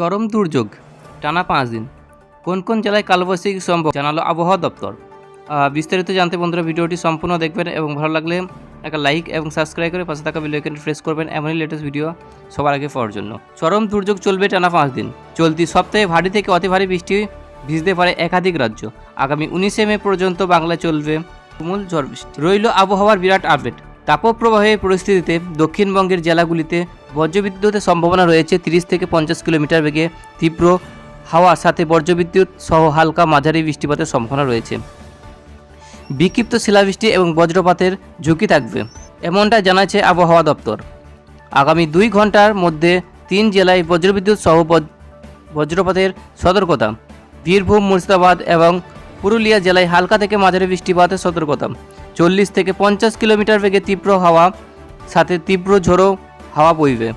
চরম দুর্যোগ, টানা পাঁচ দিন। কোন কোন জেলায় কালবৈশাখী সম্ভব জানালো আবহাওয়া দপ্তর। বিস্তারিত জানতে বন্ধুরা ভিডিওটি সম্পূর্ণ দেখবেন এবং ভালো লাগলে একটা লাইক এবং সাবস্ক্রাইব করে পাশে থাকা বেলাইকনটি প্রেস করবেন। এমনই লেটেস্ট ভিডিও সবার আগে পাওয়ার জন্য। চরম দুর্যোগ চলবে টানা পাঁচ দিন। চলতি সপ্তাহে ভারী থেকে অতি ভারী বৃষ্টি ভিজতে পারে একাধিক রাজ্য। আগামী উনিশে মে পর্যন্ত বাংলায় চলবে তুমুল ঝড় বৃষ্টি। রইল আবহাওয়ার বিরাট আপডেট তাপপ্রবাহের পরিস্থিতিতে দক্ষিণবঙ্গের জেলাগুলিতে বজ্রবিদ্যুতের সম্ভাবনা রয়েছে তিরিশ থেকে পঞ্চাশ কিলোমিটার বেগে। তীব্র হাওয়ার সাথে বজ্রবিদ্যুৎ সহ হালকা মাঝারি বৃষ্টিপাতের সম্ভাবনা রয়েছে। বিক্ষিপ্ত শিলাবৃষ্টি এবং বজ্রপাতের ঝুঁকি থাকবে, এমনটা জানাচ্ছে আবহাওয়া দপ্তর। আগামী দুই ঘণ্টার মধ্যে তিন জেলায় বজ্রবিদ্যুৎ সহ বজ- বজ্রপাতের সতর্কতা, বীরভূম, মুর্শিদাবাদ এবং পুরুলিয়া জেলায় হালকা থেকে মাঝারি বৃষ্টিপাতের সতর্কতা। চল্লিশ থেকে পঞ্চাশ কিলোমিটার বেগে তীব্র হাওয়া, সাথে তীব্র ঝোড়ো হাওয়া বইবে।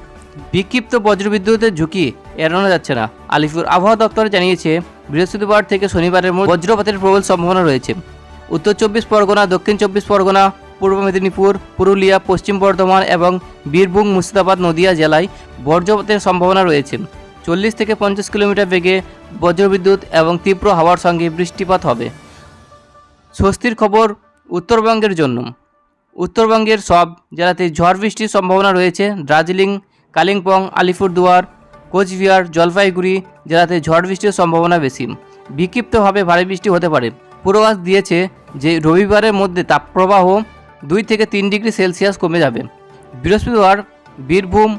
বিক্ষিপ্ত বজ্রবিদ্যুতের ঝুঁকি এড়ানো যাচ্ছে না। আলিপুর আবহাওয়া দপ্তর জানিয়েছে, বৃহস্পতিবার থেকে শনিবারের মধ্যে বজ্রপাতের প্রবল সম্ভাবনা রয়েছে। উত্তর চব্বিশ পরগনা, দক্ষিণ চব্বিশ পরগনা, পূর্ব মেদিনীপুর, পুরুলিয়া, পশ্চিম বর্ধমান এবং বীরভূম, মুর্শিদাবাদ, নদিয়া জেলায় বজ্রপাতের সম্ভাবনা রয়েছে। চল্লিশ থেকে পঞ্চাশ কিলোমিটার বেগে বজ্রবিদ্যুৎ এবং তীব্র হাওয়ার সঙ্গে বৃষ্টিপাত হবে। স্বস্তির খবর উত্তরবঙ্গের জন্য। উত্তরবঙ্গের সব জেলাতে ঝড় বৃষ্টির সম্ভাবনা রয়েছে। দার্জিলিং, কালিম্পং, আলিপুরদুয়ার, কোচবিহার, জলপাইগুড়ি জেলাতে ঝড় বৃষ্টির সম্ভাবনা বেশি। বিক্ষিপ্তভাবে ভারী বৃষ্টি হতে পারে। পূর্বাভাস দিয়েছে যে রবিবারের মধ্যে তাপপ্রবাহ দুই থেকে তিন ডিগ্রি সেলসিয়াস কমে যাবে। বৃহস্পতিবার বীরভূম,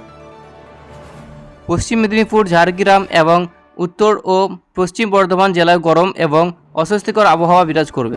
পশ্চিম মেদিনীপুর, ঝাড়গ্রাম এবং উত্তর ও পশ্চিম বর্ধমান জেলায় গরম এবং অস্বস্তিকর আবহাওয়া বিরাজ করবে।